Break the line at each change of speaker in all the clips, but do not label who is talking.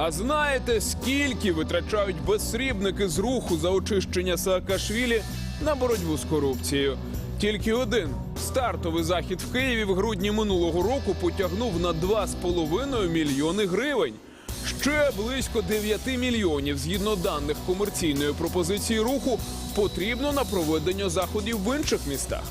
А знаєте, скільки витрачають безсрібники з руху за очищення Саакашвілі на боротьбу з корупцією? Тільки один стартовий захід в Києві в грудні минулого року потягнув на 2,5 мільйони гривень. Ще близько 9 мільйонів, згідно даних комерційної пропозиції руху, потрібно на проведення заходів в інших містах.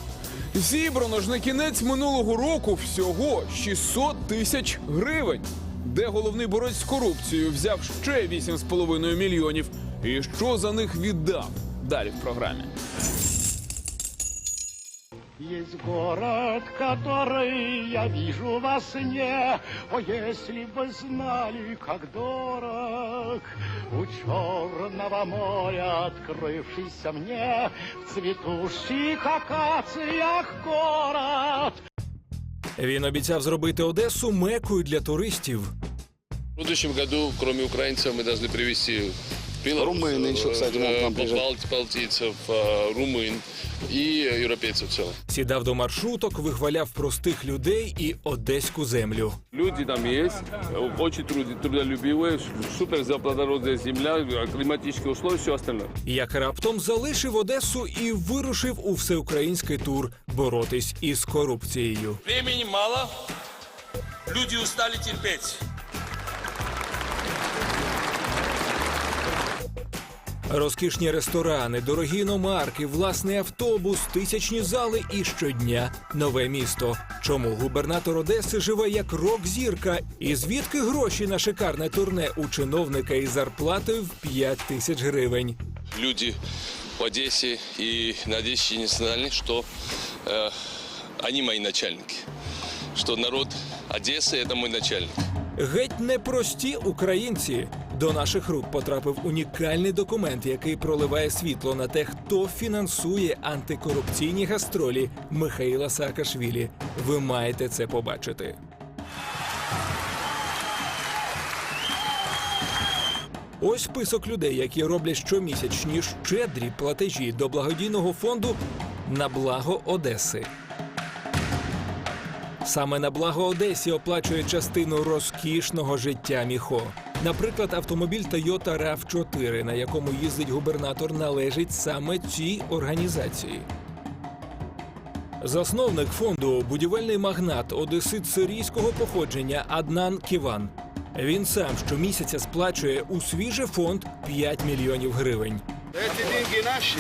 Зібрано ж на кінець минулого року всього 600 тисяч гривень Де головний борець з корупцією взяв ще 8,5 мільйонів. І що за них віддав? Далі в програмі.
Есть город, который я вижу во сне, О, если бы знали, как дорог У черного моря открывшийся мне В цветущих акациях город.
він обіцяв зробити Одесу мекою для туристів.
В будущем году, кроме украинцев, мы должны белорусов,
Румыны еще, кстати, могут к нам
э,
приезжать.
балт- балтийцев, э, румын и европейцев в целом.
Сідав до маршруток, вихваляв простих людей і одеську землю.
Люди там есть, э, очень труд- трудолюбивые, супер плодородная земля, климатические условия, все остальное.
Як раптом залишив Одесу і вирушив у всеукраїнський тур боротись із корупцією.
Времени мало, люди устали терпеть.
Розкішні ресторани, дорогі іномарки, власний автобус, тисячні зали і щодня нове місто. Чому губернатор Одеси живе як рок-зірка? І звідки гроші на шикарне турне у чиновника із зарплатою в 5 тисяч гривень?
Люди в Одессе и на Одессе знали, что э, они мои начальники. Что народ Одессы – это мой начальник.
Геть непрості українці. До наших рук потрапив унікальний документ, який проливає світло на те, хто фінансує антикорупційні гастролі Михаїла Саакашвілі. Ви маєте це побачити. Ось список людей, які роблять щомісячні щедрі платежі до благодійного фонду на благо Одеси. Саме на благо Одесі оплачує частину розкішного життя Міхо. Наприклад, автомобіль Toyota rav 4 на якому їздить губернатор, належить саме цій організації. Засновник фонду будівельний магнат одесит сирійського походження Аднан Ківан. Він сам щомісяця сплачує у свіжий фонд 5 мільйонів гривень.
Эти деньги наши,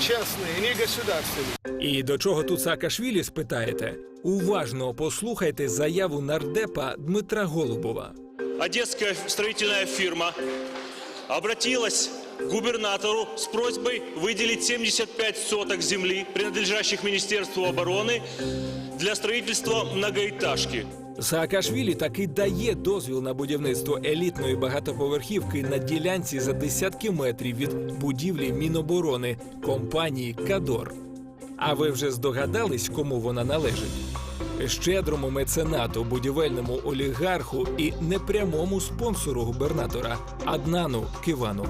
частные, не государственные.
І до чого тут Саакашвілі, спитаєте? Уважно послухайте заяву нардепа Дмитра Голубова.
Одесская строительная фирма обратилась к губернатору с просьбой выделить 75 соток земли, принадлежащих Министерству обороны, для строительства многоэтажки.
Саакашвілі таки дає дозвіл на будівництво елітної багатоповерхівки на ділянці за десятки метрів від будівлі Міноборони компанії Кадор. А ви вже здогадались, кому вона належить? Щедрому меценату, будівельному олігарху і непрямому спонсору губернатора Аднану Кивану.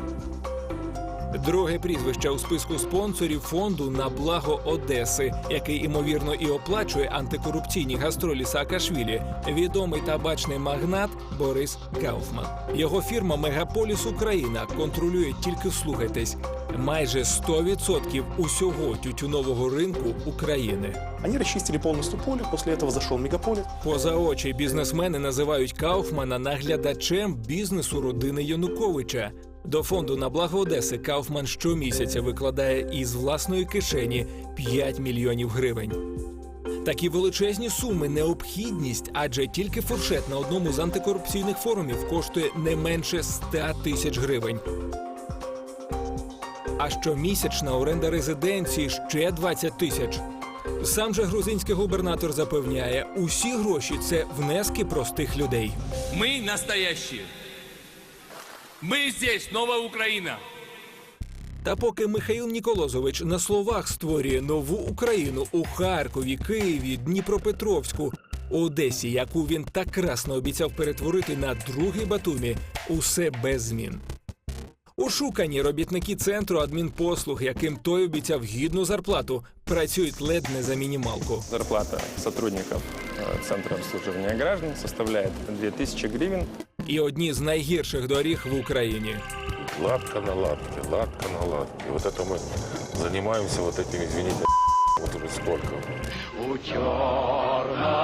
Друге прізвище у списку спонсорів фонду на благо Одеси, який імовірно і оплачує антикорупційні гастролі Саакашвілі, відомий табачний магнат Борис Кауфман. Його фірма Мегаполіс Україна контролює тільки слухайтесь майже 100% усього тютюнового ринку України.
Они расчистили полностью поле, после этого зашел мегаполит.
Поза очі бізнесмени називають Кауфмана наглядачем бізнесу родини Януковича. До фонду на благо Одеси Кауфман щомісяця викладає із власної кишені 5 мільйонів гривень. Такі величезні суми необхідність, адже тільки фуршет на одному з антикорупційних форумів коштує не менше 100 тисяч гривень. А щомісячна оренда резиденції ще 20 тисяч. Сам же грузинський губернатор запевняє, усі гроші це внески простих людей.
Мы настоящие. Мы здесь, новая Украина.
Та поки Михаїл Ніколозович на словах створює нову Україну у Харкові, Києві, Дніпропетровську, Одесі, яку він так красно обіцяв перетворити на другий Батумі, усе без змін. Ушукані робітники центру адмінпослуг, яким той обіцяв гідну зарплату, працюють ледь не за мінімалку.
Зарплата сотрудников э, Центра обслуживания граждан составляет 2000 гривен
і одні з найгірших доріг в Україні.
Лапка на лапке, лапка на лапке. Вот это мы занимаемся вот этим, извините, вот уже сколько.
У черного